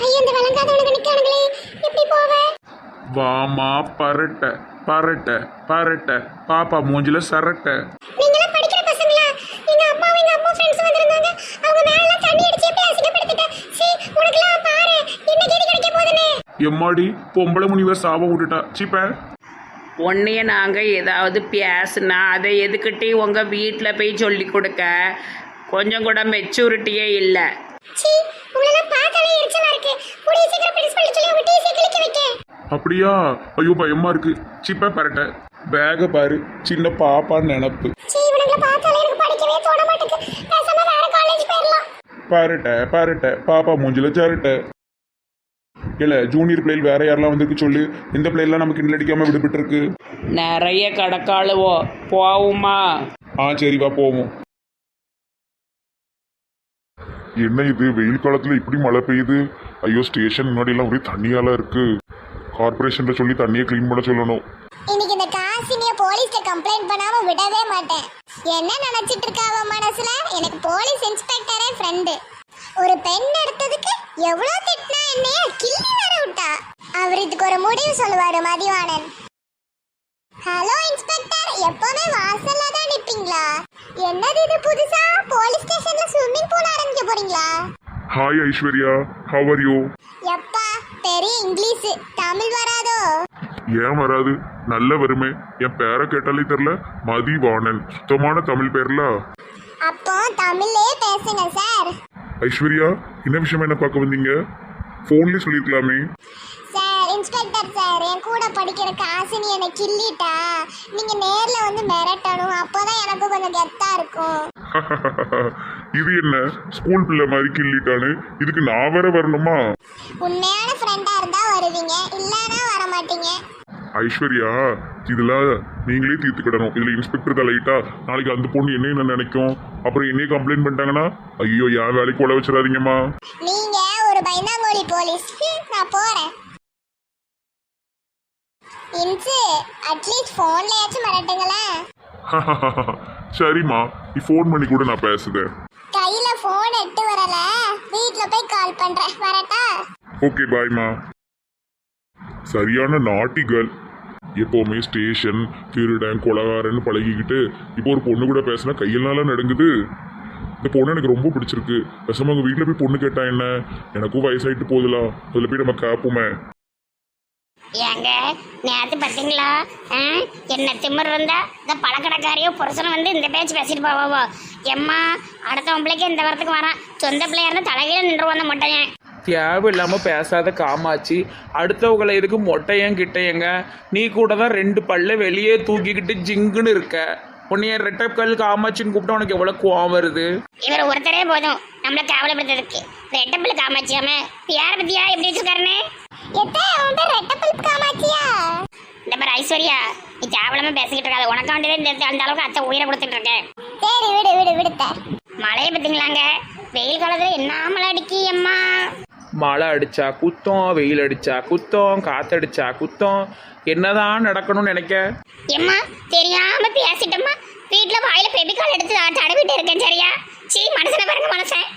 ஐயோ இந்த விளங்காதவனுக்கு நிக்கானுங்களே. எப்படி போவ? வாமா பரட்ட பரட்ட பரட்ட. பாப்பா மூஞ்சில சரட்ட. நீங்களாம் படிக்கிற பசங்களா? எங்க அம்மாவும் எங்க அம்மா ஃப்ரெண்ட்ஸ் வந்திருந்தாங்க. அவங்க மேல எல்லாம் தண்ணி அடிச்சு எப்படி அசிங்கப்படுத்திட்டேன் சீ உனக்குலாம் பாரு என்ன கேடி கிடைக்க போதுன்னு எம்மாடி பொம்பளை முனிவர் சாபம் விட்டுட்டா. சீப்ப உன்னைய நாங்கள் ஏதாவது பேசுனா அதை எதுக்கிட்டே உங்கள் வீட்டில் போய் சொல்லி கொடுக்க? கொஞ்சம் கூட மெச்சூரிட்டியே இல்லை. பார்த்தாலே எரிச்சலா இருக்கு. கூடிய சீக்கிரம் பிரின்சிபல் சொல்லி உங்க டீசி கிளிக்க வைக்க அப்படியா? ஐயோ பயமா இருக்கு. சீப்ப பரட்ட. பேக பாரு. சின்ன பாப்பான்னு நினப்பு. சீ இவனுங்களை பார்த்தாலே எனக்கு படிக்கவே தோண மாட்டேங்குது பேசாம வேற காலேஜ் போயிடலாம் பரட்ட பரட்ட. பாப்பா மூஞ்சில சரட்ட. இல்ல ஜூனியர் பிள்ளைகள் வேற யாரெல்லாம் வந்திருக்கு சொல்லு. இந்த பிள்ளைலாம் நமக்கு கிண்டல் அடிக்காம விடுபட்டு இருக்கு நிறைய கடக்காளுவோ. போவுமா? ஆ சரி வா போவோம். என்ன இது? வெயில் காலத்துல இப்படி மழை பெய்யுது. ஐயோ ஸ்டேஷன் முன்னாடி எல்லாம் ஒரே தண்ணியால இருக்கு. கார்பரேஷன்ல சொல்லி தண்ணியை க்ளீன் பண்ண சொல்லணும். இன்னைக்கு இந்த காசினிய போலீஸ்ல கம்ப்ளைண்ட் பண்ணாம விடவே மாட்டேன். என்ன நினைச்சிட்டு இருக்கா மனசுல? எனக்கு போலீஸ் இன்ஸ்பெக்டரே ஃப்ரெண்டு ஒரு பெண் எடுத்ததுக்கு எவ்வளவு திட்டினா என்னைய கிள்ளி வர விட்டா? அவர் இதுக்கு ஒரு முடிவு சொல்லுவாரு மதிவாணன். ஹலோ இன்ஸ்பெக்டர் எப்பவுமே வாசல்ல தான் நிப்பீங்களா? என்னது இது புதுசா? போலீஸ் ஸ்டேஷன்ல ஸ்விம்மிங் பூல் போறீங்களா? Hi Aishwarya. How are you எப்பா பெரிய இங்கிலீஷ். தமிழ் வராதோ? ஏன் வராது? நல்ல வருமே என் பேரை கேட்டாலே தெரில. மதிவாணன் சுத்தமான தமிழ் பேர்ல. அப்போ தமிழ்லே பேசுங்க சார். ஐஸ்வர்யா என்ன விஷயம் என்ன பார்க்க வந்தீங்க? ஃபோன்லேயே சொல்லியிருக்கலாமே சார் இன்ஸ்பெக்டர் சார் என் கூட படிக்கிற காசினி என்னை கிள்ளிட்டா. நீங்க நேர்ல வந்து மிரட்டணும். அப்போதான் எனக்கு கொஞ்சம் கெத்தா இருக்கும். இது என்ன? ஸ்கூல் பிள்ளை மாதிரி கிள்ளிட்டானு. இதுக்கு நான் வேற வரணுமா? உண்மையான ஃப்ரெண்டா இருந்தா வருவீங்க. இல்லைன்னா வர மாட்டீங்க ஐஸ்வர்யா இதெல்லாம் நீங்களே தீர்த்துக்கிடணும். இதுல இன்ஸ்பெக்டர் தலையிட்டா நாளைக்கு அந்த பொண்ணு என்ன என்ன நினைக்கும்? அப்புறம் என்னையே கம்ப்ளைண்ட் பண்ணிட்டாங்கன்னா ஐயோ என் வேலைக்கு உள்ள வச்சிடாதீங்கம்மா. நீங்க ஒரு பைந்தாங்கோலி போலீஸ் நான் போறேன். இன்சு அட்லீஸ்ட் ஃபோன்லயாச்சும் மிரட்டுங்களேன். சரிம்மா. நீ ஃபோன் பண்ணி கூட நான் பேசுதேன் கையில ஃபோன் எட்டு வரல. வீட்ல போய் கால் பண்றேன். வரட்டா? ஓகே பாய்மா சரியான நாட்டி கேர்ள் எப்போவுமே ஸ்டேஷன் திருடன் கொலகாரன்னு பழகிக்கிட்டு இப்போ ஒரு பொண்ணு கூட பேசினா கையெல்லாம் நடுங்குது. இந்த பொண்ணு எனக்கு ரொம்ப பிடிச்சிருக்கு. உங்க வீட்டில் போய் பொண்ணு கேட்டா என்ன? எனக்கும் வயசாயிட்டு போகுதுலாம் அதில் போய் நம்ம கேட்போமே ஏங்க நேற்று பார்த்தீங்களா ஆ, என்ன திமிர் இருந்தா இந்த பழக்கடைக்காரியோ புருஷனும் வந்து இந்த பேச்சு பேசிட்டு போவாவோ? எம்மா அடுத்த பிள்ளைக்கு இந்த வரத்துக்கு வரான். சொந்த பிள்ளையா இருந்தால் தலைகீழ நின்று வந்த முட்டையன் தேவையில்லாமல் பேசாத காமாச்சு அடுத்தவங்களை எதுக்கு மொட்டையன் கிட்டையங்க? நீ கூட தான் ரெண்டு பல்ல வெளியே தூக்கிக்கிட்டு ஜிங்குன்னு இருக்க. உன்னைய ரெட்டக்கல் காமாச்சின்னு கூப்பிட்டா உனக்கு எவ்வளோ கோவம் வருது? இவர் ஒருத்தரே போதும். நம்மளை கேவலப்படுத்துறதுக்கு. ரெட்டப்பிள் காமாச்சியாம யாரை பத்தியா? எப்படி வச்சிருக்காருன்னு? எத்தே உன் பேர் ரெட்டப்பல் காமாச்சியா இந்த மாதிரி ஐஸ்வர்யா நீ கேவலமா பேசிக்கிட்டு இருக்காது. உனக்கு வேண்டியது இந்த அந்த அளவுக்கு அத்தை உயிரை கொடுத்துட்டு இருக்கேன் சரி விடு விடு விடுத்த. மழையை பார்த்தீங்களாங்க? வெயில் காலத்துல என்ன மழை அடிக்கி அம்மா? மழை அடிச்சா குத்தம் வெயில் அடிச்சா குத்தம் காத்தடிச்சா குத்தம். என்னதான் நடக்கணும்னு நினைக்க? எம்மா தெரியாம பேசிட்டம்மா. வீட்ல வாயில பெபிகால் எடுத்து தடவிட்டு இருக்கேன் சரியா? சீ மனுஷனை பாருங்க மனுஷன்.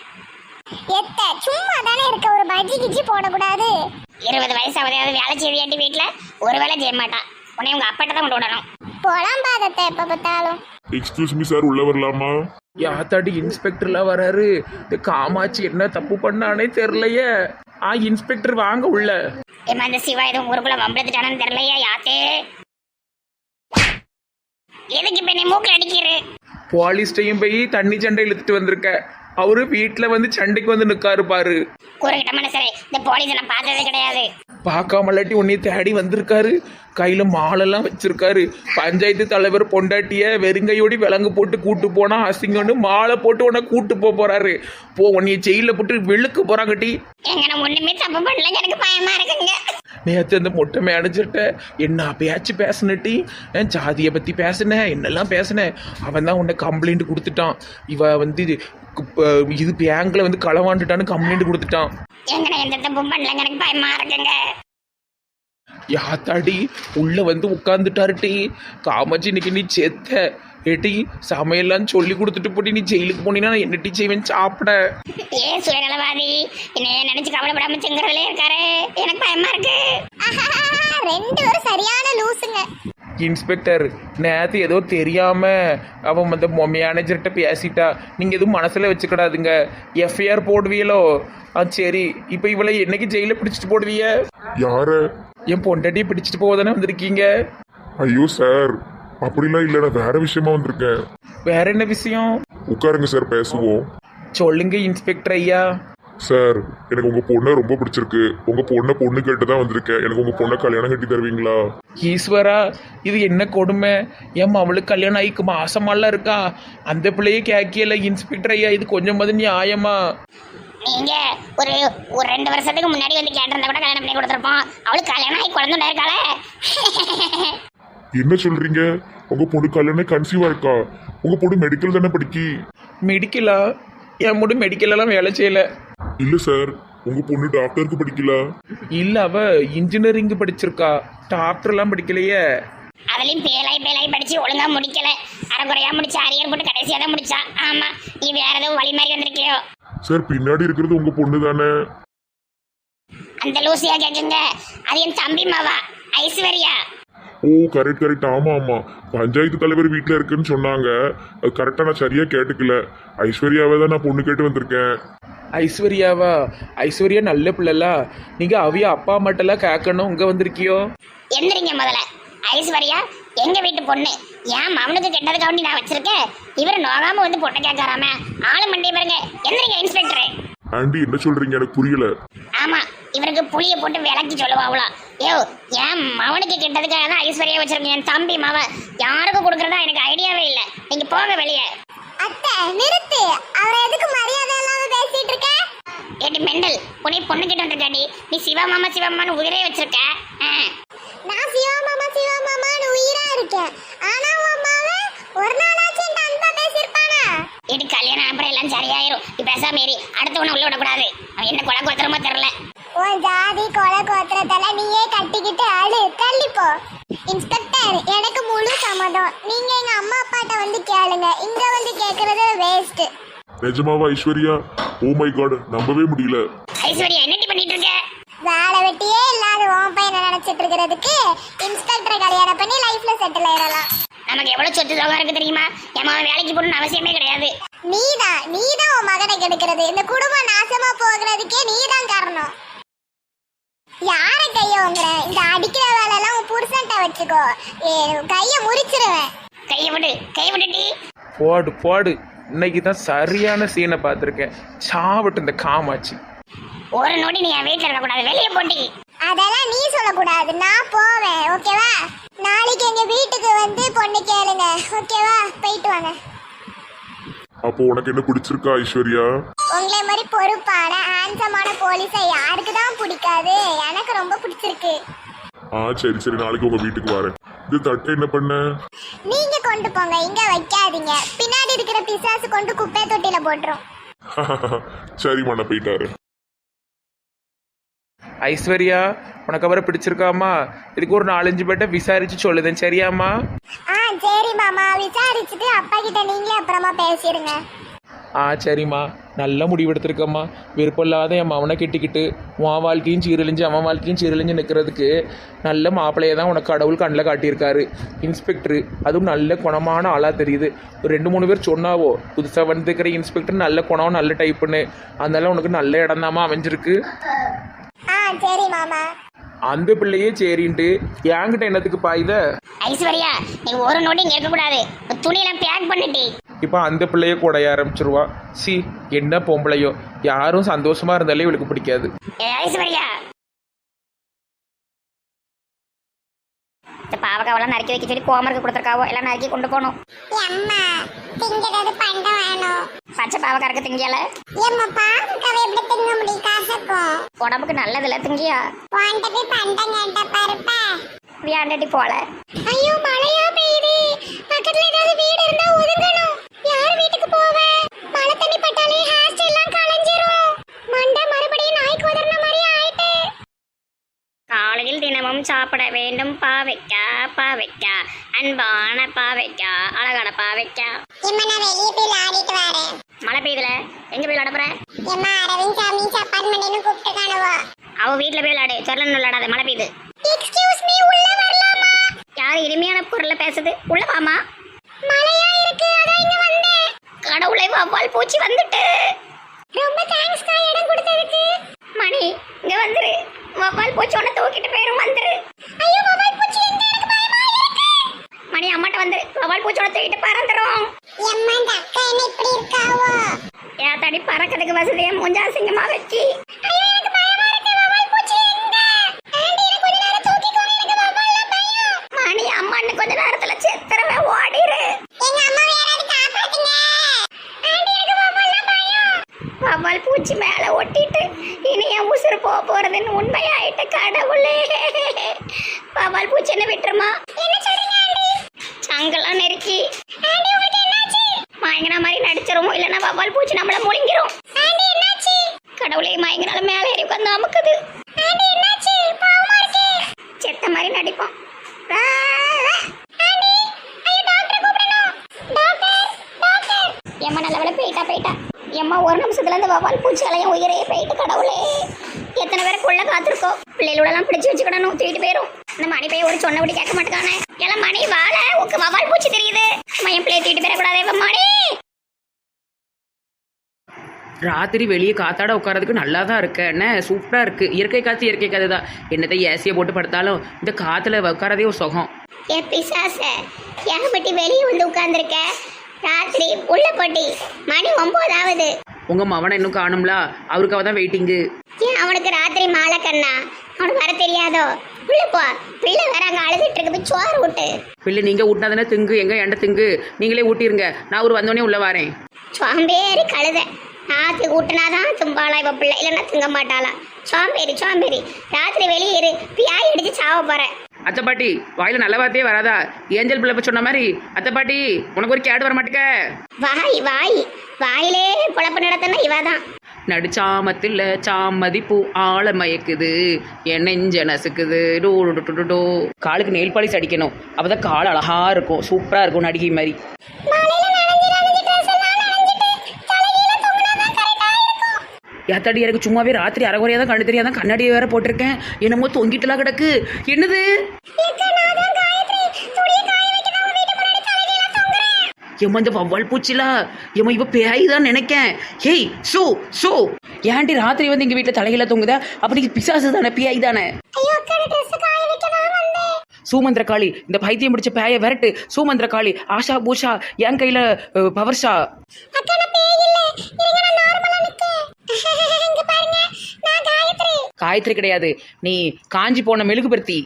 எத்த சும்மா தானே இருக்க. ஒரு பஜ்ஜி கிஜி போடக்கூடாது. இருபது வயசு அவதையாவது வேலை செய்வியாண்டி வீட்ல? ஒரு வேலை செய்ய மாட்டான் உன்னை உங்க அப்பாட்ட தான் கொண்டு விடணும் புலம்பாதத்தை எப்ப பார்த்தாலும். எக்ஸ்கியூஸ் மீ சார் உள்ள வரலாமா? யாத்தாடி இன்ஸ்பெக்டர்லாம் வராரு. இந்த காமாட்சி என்ன தப்பு பண்ணானே தெரிலையே ஆ இன்ஸ்பெக்டர் வாங்க உள்ள. ஏம்மா இந்த சிவா எதுவும் ஊருக்குள்ள வம்பளத்துட்டானு தெரியலையா யாத்தே? எதுக்கு இப்ப நீ மூக்கில் அடிக்கிறு? போலீஸ்டையும் போய் தண்ணி சண்டை இழுத்துட்டு வந்திருக்க. அவரு வீட்டில் வந்து சண்டைக்கு வந்து நிற்காரு பாரு. கூறுகிட்ட மனுஷரே இந்த போலீஸை நான் பார்த்ததே கிடையாது. பார்க்காமலாட்டி உன்னை தேடி வந்திருக்காரு. கையில் மாலெல்லாம் வச்சிருக்காரு. பஞ்சாயத்து தலைவர் பொண்டாட்டிய வெறுங்கையோடி விலங்கு போட்டு கூட்டு போனா அசிங்கம்னு மாலை போட்டு உன்னை கூட்டு போக போறாரு. போ உன்னைய ஜெயிலில் போட்டு வெளுக்க போறாங்கட்டி எங்க நான் ஒண்ணுமே தப்பு பண்ணல எனக்கு பயமா இருக்குங்க. நேற்று அந்த மொட்டை மேனேஜர்கிட்ட என்ன பேச்சு பேசினட்டி? ஜாதியை பற்றி பேசினேன் என்னெல்லாம் பேசினேன் அவன் தான் உன்னை கம்ப்ளைண்ட் கொடுத்துட்டான். இவ வந்து இது பேங்க்ல வந்து களவாண்டுட்டான்னு கம்ப்ளைண்ட் கொடுத்துட்டான். எந்த பண்ணலங்க எனக்கு பயமா இருக்குங்க. யாத்தாடி உள்ள வந்து உட்காந்துட்டாருட்டி காமாட்சி இன்னைக்கு நீ செத்த. ஏட்டி சமையல்லாம் சொல்லி கொடுத்துட்டு போட்டு. நீ ஜெயிலுக்கு போனீங்கன்னா நான் என்ன டீ செய்வேன்? சாப்பிட. ஏன் சுயநலவாதி. என்ன நினைச்சு கவலைப்படாம செங்குறதுலே இருக்காரு. எனக்கு பயமா இருக்கு. ரெண்டு பேரும் சரியான லூசுங்க. இன்ஸ்பெக்டர் நேற்று ஏதோ தெரியாம அவன் அந்த மேனேஜர்கிட்ட பேசிட்டா. நீங்கள் எதுவும் மனசில் வச்சுக்கிடாதுங்க. எஃப்ஐஆர் போடுவீங்களோ ஆ சரி. இப்போ இவளை என்னைக்கு ஜெயிலில் பிடிச்சிட்டு போடுவீங்க யார? என் பொண்டாட்டியை பிடிச்சிட்டு போவதானே வந்திருக்கீங்க? ஐயோ சார். அப்படிலாம் இல்லை நான் வேற விஷயமா வந்திருக்கேன். வேற என்ன விஷயம்? உட்காருங்க சார். பேசுவோம். சொல்லுங்க இன்ஸ்பெக்டர் ஐயா. சார் எனக்கு உங்க பொண்ணை ரொம்ப பிடிச்சிருக்கு. உங்க பொண்ணை பொண்ணு கேட்டு தான் வந்திருக்கேன். எனக்கு உங்க பொண்ணை கல்யாணம் கட்டி தருவீங்களா? ஈஸ்வரா இது என்ன கொடுமை? ஏம்மா அவளுக்கு கல்யாணம் ஆகிக்கு மாசமாலாம் இருக்கா? அந்த பிள்ளையே கேட்கல இன்ஸ்பெக்டர் ஐயா இது கொஞ்சம் மது நியாயமா? நீங்க ஒரு ஒரு ரெண்டு வருஷத்துக்கு முன்னாடி வந்து கேட்டிருந்தா கூட கல்யாணம் பண்ணி கொடுத்துருப்போம். அவளுக்கு கல்யாணம் ஆகி குழந்தை இருக்காளே என்ன சொல்றீங்க? உங்க பொண்ணு கல்யாணம் கன்சீவா இருக்கா? உங்க பொண்ணு மெடிக்கல் தானே படிக்கி? மெடிக்கலா என் முடி மெடிக்கலெல்லாம் வேலை செய்யல. இல்ல சார் உங்க பொண்ணு டாக்டருக்கு படிக்கல. இல்ல அவ இன்ஜினியரிங் படிச்சிருக்கா. டாக்டர்லாம் படிக்கலையே. அதுலயும் பேலாய் பேலாய் படிச்சு ஒழுங்கா முடிக்கல. அரைக்குறையா முடிச்சு அரியர் போட்டு கடைசியா தான் முடிச்சா. ஆமா நீ வேற எதுவும் வழி மாதிரி வந்திருக்கியோ? சார் பின்னாடி இருக்கிறது உங்க பொண்ணு தானே? அந்த லூசியா கேக்குங்க. அது என் தம்பி மாவா ஐஸ்வர்யா. ஓ கரெக்ட் கரெக்ட் ஆமா ஆமா. பஞ்சாயத்து தலைவர் வீட்ல இருக்குன்னு சொன்னாங்க. அது கரெக்டா நான் சரியா கேட்டுக்கல. ஐஸ்வர்யாவை தான் நான் பொண்ணு கேட்டு வந்திருக்கேன். ஐஸ்வர்யாவா? ஐஸ்வர்யா நல்ல பிள்ளைல. நீங்க அவிய அப்பா மட்டும்லாம் கேட்கணும் இங்க வந்திருக்கியோ? எந்திரிங்க முதல்ல. ஐஸ்வர்யா எங்க வீட்டு பொண்ணு? ஏன் மவனுக்கு கெட்டதுக்காண்டி நான் வச்சிருக்கேன் இவர் நோகாம வந்து பொண்ணை கேட்கறாம ஆளு மண்டே பாருங்க. எந்திரிங்க இன்ஸ்பெக்டர் ஆண்டி என்ன சொல்றீங்க? எனக்கு புரியல. ஆமா இவருக்கு புளிய போட்டு விளக்கி சொல்லுவாங்களா யோ ஏன் மவனுக்கு கெட்டதுக்காக தான் ஐஸ்வர்யா வச்சிருக்கேன். என் தம்பி மவ. யாருக்கு கொடுக்கறதா? எனக்கு ஐடியாவே இல்ல. நீங்க போங்க வெளியே. அத்தை நிறுத்து. அவரை எதுக்கு மரியாதை இல்லாம பேசிட்டு இருக்க? ஏடி மெண்டல் உன்னை பொண்ணு கிட்ட வந்திருக்காடி. நீ சிவா மாமா சிவா மாமான்னு உயிரே வச்சிருக்க. நான் சிவா மாமா சிவா மாமான்னு உயிரா இருக்கேன். ஆனா உன் அம்மாவை ஒரு நாளாச்சும் என்கிட்ட அன்பா பேசியிருப்பானா? ஏடி கல்யாணம் அப்புறம் எல்லாம் சரியாயிரும். நீ பேசாம ஏறி அடுத்தவனை உள்ள விடக்கூடாது. அவன் என்ன கொலை கொடுத்துறமோ தெரியல. உன் ஜாதி கொலை கோத்திரத்தால நீயே கட்டிக்கிட்டு அழு தள்ளிப்போ இன்ஸ்பெக்டர் எனக்கு முழு சம்மதம். நீங்க எங்க அம்மா அப்பாட்ட வந்து கேளுங்க. இங்க வந்து கேக்குறது வேஸ்ட் நிஜமாவா ஐஸ்வர்யா? ஓ மை காட் நம்பவே முடியல. ஐஸ்வர்யா என்னடி பண்ணிட்டு இருக்க? வேலை வெட்டியே இல்லாத உன் பையனை நினைச்சிட்டு இருக்கிறதுக்கு? இன்ஸ்பெக்டரை கல்யாணம் பண்ணி லைஃப்ல செட்டில் ஆயிடலாம். நமக்கு எவ்வளவு சொத்து சோகம் இருக்கு தெரியுமா? என் மகன் வேலைக்கு போகணும்னு அவசியமே கிடையாது. நீதான் நீதான் உன் மகனை கெடுக்கிறது. இந்த குடும்பம் நாசமா போகிறதுக்கே நீதான் காரணம். யார கைய உங்குற இந்த அடிக்கிற வேலை எல்லாம் உன் புருஷன்ட்ட வச்சுக்கோ. கைய முறிச்சிருவேன். கையை விடு கையை விட்டுட்டி போடு போடு. இன்னைக்கு தான் சரியான சீனை பார்த்துருக்கேன். சாவட்டு இந்த காமாச்சு ஒரு நொடி நீ என் வீட்டுல இருக்கக்கூடாது. வெளியே போட்டி அதெல்லாம் நீ சொல்லக்கூடாது. நான் போவேன். ஓகேவா? நாளைக்கு எங்க வீட்டுக்கு வந்து பொண்ணு கேளுங்க. ஓகேவா? போயிட்டு வாங்க. அப்போ உனக்கு என்ன பிடிச்சிருக்கா ஐஸ்வர்யா? உங்களை மாதிரி பொறுப்பான ஹேண்ட்ஸமான போலீஸை யாருக்கு தான் பிடிக்காது? எனக்கு ரொம்ப பிடிச்சிருக்கு. ஆ சரி சரி நாளைக்கு உங்க வீட்டுக்கு வரேன். இது தட்டை என்ன பண்ண? நீங்க கொண்டு போங்க இங்க வைக்காதீங்க. பின்னாடி இருக்கிற பிசாசு கொண்டு குப்பை தொட்டில போட்டுரும். சரிம்மா நான் போயிட்டாரு ஐஸ்வர்யா உனக்கு அவரை பிடிச்சிருக்காமா? இதுக்கு ஒரு நாலஞ்சு பேர்ட்ட விசாரிச்சு சொல்லுதேன் சரியாம்மா? ஆ சரி மாமா. விசாரிச்சுட்டு அப்பா கிட்ட நீங்களே அப்புறமா பேசிடுங்க. ஆ சரிம்மா. நல்ல முடிவு எடுத்திருக்கம்மா விருப்பம் இல்லாத என் மவனை கெட்டிக்கிட்டு உன் வாழ்க்கையும் சீரழிஞ்சு அவன் வாழ்க்கையும் சீரழிஞ்சு நிற்கிறதுக்கு நல்ல மாப்பிள்ளையை தான் உனக்கு கடவுள் கண்ணில் காட்டியிருக்காரு. இன்ஸ்பெக்டர் அதுவும் நல்ல குணமான ஆளாக தெரியுது. ஒரு ரெண்டு மூணு பேர் சொன்னாவோ புதுசாக வந்துருக்கிற இன்ஸ்பெக்டர் நல்ல குணம் நல்ல டைப்புன்னு அதனால உனக்கு நல்ல இடம்தாம்மா அமைஞ்சிருக்கு. ஆ சரி மாமா. அந்த பிள்ளையே சரின்ட்டு என்கிட்ட என்னத்துக்கு பாயுத ஐஸ்வர்யா நீ ஒரு நொடி இங்க இருக்க கூடாது துணியெல்லாம் பேக் பண்ணிட்டி. இப்போ அந்த பிள்ளையே குடைய ஆரம்பிச்சிருவா சி என்ன பொம்பளையோ. யாரும் சந்தோஷமா இருந்தாலே இவளுக்கு பிடிக்காது. இந்த பாவக்காவெல்லாம் நறுக்கி வைக்க சொல்லி கோமருக்கு கொடுத்துருக்காவோ? எல்லாம் நறுக்கி கொண்டு போகணும். அம்மா திங்கிறது பண்டம் வேணும். பச்சை பாவக்காரக்கு திங்கியல? ஏம்மா பாவக்காவை எப்படி திங்க முடியும்? கசக்கும். உடம்புக்கு நல்லதில்ல திங்கியா? வாண்ட போய் பண்டம் கேட்ட பாருப்ப. வியாண்டடி போல. ஐயோ மழையா பெய்யுது. பக்கத்துல ஏதாவது வீடு இருந்தா ஒதுங்கணும் யார் வீட்டுக்கு போவேன் மழை தண்ணி பட்டாலே ஹேர் எல்லாம் களைஞ்சிரும் மண்டை மறுபடியும் நாய்க்கு உதறின மாதிரி ஆயிட்டு காலையில் தினமும் சாப்பிட வேண்டும். பாவைக்கா பாவைக்கா. அன்பான பாவைக்கா. அழகான பாவைக்கா. எம்மா நான் வெளியே போய் விளையாடிட்டு வரேன். மழை பெய்யுதுல? எங்க போய் விளையாட போற? எம்மா அரவிந்த் சாமி அப்பார்ட்மெண்ட்னு கூப்பிட்டு காணுவா அவ வீட்ல போய் விளையாடு. சொர்லன்னு விளையாடாத. மழை பெய்யுது. எக்ஸ்கியூஸ் மீ உள்ள வரலாமா? யார் இனிமையான குரல்ல பேசுது? உள்ள வாமா. மழையா இருக்கு? அதான் இங்க வந்தேன். கடவுளை வவ்வால் பூச்சி வந்துட்டு. ரொம்ப தேங்க்ஸ் கா இடம் கொடுத்ததுக்கு. மணி இங்க வந்துரு. வவ்வால் பூச்சி உன்னை தூக்கிட்டு போயிரும் வந்துரு ஐயோ மொபைல் பூச்சி எங்க எனக்கு பயமா இருக்கு மணி அம்மாட்ட வந்துரு வவ்வால் பூச்சி உன்னை தூக்கிட்டு பறந்துரும் எம்மா இந்த அக்கா என்ன இப்படி இருக்காவோ ஏன் தடி பறக்கிறதுக்கு வசதியா மூஞ்சா சிங்கமா வச்சு ஐயோ எனக்கு பயமா இருக்கு மொபைல் பூச்சி எங்க? ஆண்டி எனக்கு கொஞ்ச நேரம் தூக்கிக்கோங்க. எனக்கு மொபைல்ல பயம். மணி அம்மான்னு கொஞ்ச நேரத்துல செத்துறவே ஓடிரு. வவ்வால் பூச்சி மேல ஒட்டிட்டு இனி என் உசுறு போக போறதுன்னு உண்மையாயிட்ட கடவுளே. வவ்வால் பூச்சி என்ன விட்டுருமா? அங்கெல்லாம் நெருக்கி ஆண்டி மயங்கின மாதிரி நடிச்சிரும் இல்லைன்னா வவ்வால் பூச்சி நம்மள முழுங்கிரும். கடவுளே மயங்கினால மேலே ஏறி உட்காந்து அமுக்குது. செத்த மாதிரி நடிப்போம். எம்மா நல்ல வேலை போயிட்டா போயிட்டா. எம்மா ஒரு நிமிஷத்துல இந்த வவ்வால் பூச்சி அலையும் உயிரே போயிட்டு கடவுளே. எத்தனை பேரை கொள்ள காத்திருக்கோம். பிள்ளைகளோடலாம் பிடிச்சி வச்சுக்கிடணும். தூக்கிட்டு போயிரும். இந்த மணி பையன் ஒரு சொன்னபடி கேட்க மாட்டேங்கானே எல்லாம் மணி வாழ உக்கு வவ்வால் பூச்சி தெரியுது. என் பிள்ளைய தூக்கிட்டு போயிடக்கூடாதே. மணி! ராத்திரி வெளியே காத்தாட உட்காரதுக்கு நல்லா தான் இருக்கு. என்ன? சூப்பராக இருக்குது இயற்கை காற்று இயற்கை காற்று தான் என்னத்தை ஏசியை போட்டு படுத்தாலும் இந்த காற்றுல உட்காரதே ஒரு சுகம். ஏ பிசாச ஏகப்பட்டி வெளியே வந்து உட்கார்ந்துருக்க? ராத்திரி உள்ள போட்டி. மணி ஒன்பதாவது உங்கள் மவனை இன்னும் காணும்ல? அவருக்காக தான் வெயிட்டிங்கு ஏன் அவனுக்கு ராத்திரி மாலை கண்ணா? அவனுக்கு வர தெரியாதோ? உள்ள போ. பிள்ளை வேற அங்க அழுதுட்டு இருக்கு போய் சோறு விட்டு பிள்ளை நீங்கள் ஊட்டினாதானே திங்கு? எங்கே எண்ட திங்கு? நீங்களே ஊட்டிருங்க. நான் ஒரு வந்தோடனே உள்ளே வரேன். சோம்பேறி கழுத. ராத்திரி ஊட்டினாதான் தும்பாளா இவ பிள்ளை. இல்லைன்னா திங்க மாட்டாளா. சோம்பேறி சோம்பேறி. ராத்திரி வெளியே இரு. பியாய் அடிச்சு சாவ போறேன் அத்தை பாட்டி வாயில் நல்ல வார்த்தையே வராதா? ஏஞ்சல் பிள்ளை இப்ப சொன்ன மாதிரி அத்தை பாட்டி உனக்கு ஒரு கேடு வர மாட்டேக்க வாய் வாய். வாயிலே பொழப்பு நடத்தின இவதான். நடுச்சாமத்தில் சாமதி பூ ஆள மயக்குது. என் நெஞ்ச நசுக்குது டோ டோ, டோ, டோ, டோ. காலுக்கு நெயில் பாலிஸ் அடிக்கணும். அப்பதான் கால் அழகா இருக்கும். சூப்பரா இருக்கும் நடிகை மாதிரி. யாத்தாடி எனக்கு சும்மாவே ராத்திரி அரைகுறையாக தான் கண்ணு தெரியாதான் கண்ணாடியை வேற போட்டிருக்கேன். என்னமோ தொங்கிட்டுலாம் கிடக்கு. என்னது? ஏம்மா இந்த வவ்வால் பூச்சிலா? ஏம்மா இவ பேய் தான் நினைக்கேன். ஹேய் சோ சோ. ஏன்டி ராத்திரி வந்து எங்க வீட்டில் தலையில தொங்குதா? அப்படி பிசாசு தானே பேய் தானே ஐயோ அக்கா ட்ரெஸ் காய வைக்க தான் வந்தேன். சூமந்திர காளி இந்த பைத்தியம் பிடிச்ச பேய விரட்டு. சூமந்திர காளி ஆஷா பூஷா என் கையில பவர்ஷா காயத்ரி. கிடையாது. நீ காஞ்சி போன மெழுகுபர்த்தி.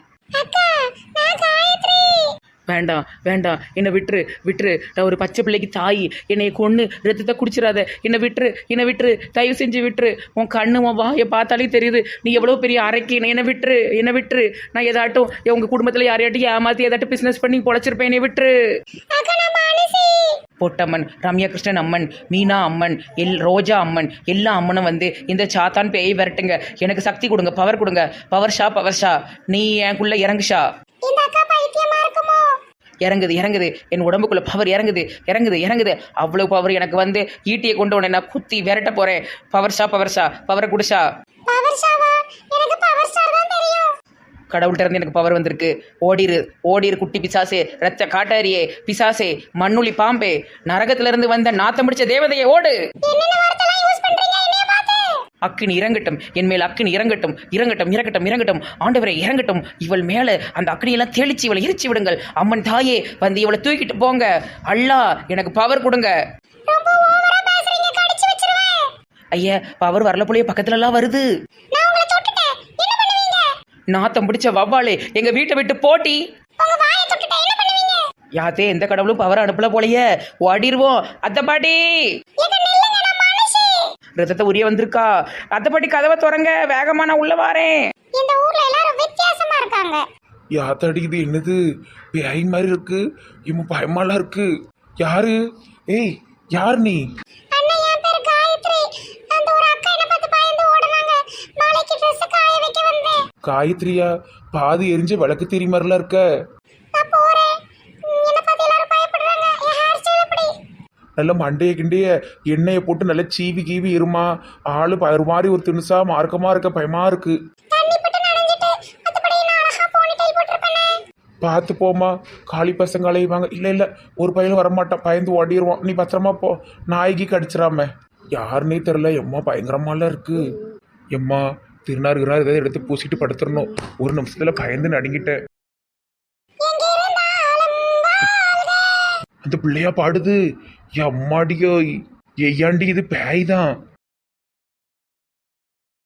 வேண்டாம் வேண்டாம். என்னை விட்டுரு விட்டுரு. நான் ஒரு பச்சை பிள்ளைக்கு தாய். என்னை கொன்று ரத்தத்தை குடிச்சிடாத. என்னை விட்டுரு என்னை விட்டுரு. தயவு செஞ்சு விட்டுரு. உன் கண்ணு உன் வாயை பார்த்தாலே தெரியுது. நீ எவ்வளோ பெரிய அரைக்கி என்னை விட்டுரு என்னை விட்டுரு. நான் ஏதாட்டும் உங்கள் குடும்பத்தில் யாரையாட்டும் ஏமாற்றி ஏதாட்டும் பிஸ்னஸ் பண்ணி பொழைச்சிருப்பேன். என்னை விட்டுரு. பொட்டம்மன் ரம்யா கிருஷ்ணன் அம்மன் மீனா அம்மன் எல் ரோஜா அம்மன் எல்லா அம்மனும் வந்து இந்த சாத்தான் பேயை விரட்டுங்க. எனக்கு சக்தி கொடுங்க பவர் கொடுங்க. பவர் ஷா பவர் ஷா. நீ எனக்குள்ள இறங்குஷா ஷா இந்த அக்கா பைத்தியமா இருக்குமோ இறங்குது இறங்குது. என் உடம்புக்குள்ள பவர் இறங்குது இறங்குது இறங்குது. அவ்வளோ பவர் எனக்கு வந்து ஈட்டியை கொண்டு உடனே நான் குத்தி விரட்ட போறேன். பவர் ஷா பவர் குடிஷா கடவுள்கிட்ட இருந்து எனக்கு பவர் வந்திருக்கு. ஓடிரு ஓடிரு குட்டி பிசாசே. ரத்த காட்டாரியே பிசாசே. மண்ணுளி பாம்பே. நரகத்துல இருந்து வந்த நாத்தம் பிடிச்ச தேவதையே ஓடு. அக்கினி இறங்கட்டும் என் மேல் அக்கினி இறங்கட்டும் இறங்கட்டும் இறங்கட்டும் இறங்கட்டும். ஆண்டவரை இறங்கட்டும். இவள் மேல அந்த அக்கினியெல்லாம் தெளிச்சு இவளை எரிச்சு விடுங்கள். அம்மன் தாயே வந்து இவளை தூக்கிட்டு போங்க. அல்லா எனக்கு பவர் கொடுங்க. ஐயா பவர் வரல போலயே பக்கத்துல எல்லாம் வருது நாத்தம் பிடிச்ச வவ்வாலே எங்க வீட்டை விட்டு போட்டி. யாத்தே எந்த கடவுளும் பவர் அனுப்பல போலயே. ஓடிடுவோம் அத்தை பாட்டி ஏங்க நில்லுங்க நான் மனுஷி ரத்தத்தை உரிய வந்திருக்கா? அத்தை பாட்டி கதவை திறங்க வேகமா நான் உள்ள வாரேன். இந்த ஊர்ல எல்லாரும் வித்தியாசமா இருக்காங்க. யாத்தாடி இது? என்னது? பேய் மாதிரி இருக்கு. இம்ம பயமாலாம் இருக்கு. யாரு? ஏய் யார் நீ? அண்ணா என் பேர் காயத்ரி. அந்த ஒரு அக்கா என்ன பார்த்து பயந்து ஓடுனாங்க. நாளைக்கு ட்ரெஸ் காய வைக்க வந்தேன். காயத்ரியா பாதி எரிஞ்ச விளக்கு திரி மாதிரிலாம் இருக்க. நல்ல மண்டைய கிண்டைய எண்ணெயை போட்டு நல்லா சீவி கீவி இருமா. ஆளு ப- ஒரு மாதிரி ஒரு திணுசா மார்க்கமா இருக்க பயமா இருக்கு. தண்ணி பட்டு நனைஞ்சிட்டு மத்தபடி நான் அழகா போனிடெயில் போட்டிருப்பேனே. பார்த்து போமா காளி பசங்க அலைவாங்க இல்லை இல்லை ஒரு பையன் வரமாட்டான். பயந்து ஓடிடுவான் நீ பத்திரமா போ. நாய்க்கு கடிச்சிடாம யாருன்னே தெரில எம்மா பயங்கரமாலாம் இருக்கு. எம்மா திருநாறுகிறா ஏதாவது எடுத்து பூசிட்டு படுத்துடணும். ஒரு நிமிஷத்துல பயந்து நடுங்கிட்டேன் அந்த பிள்ளையா பாடுது. எம்மாடியோ ஐயாண்டி இது பேய் தான்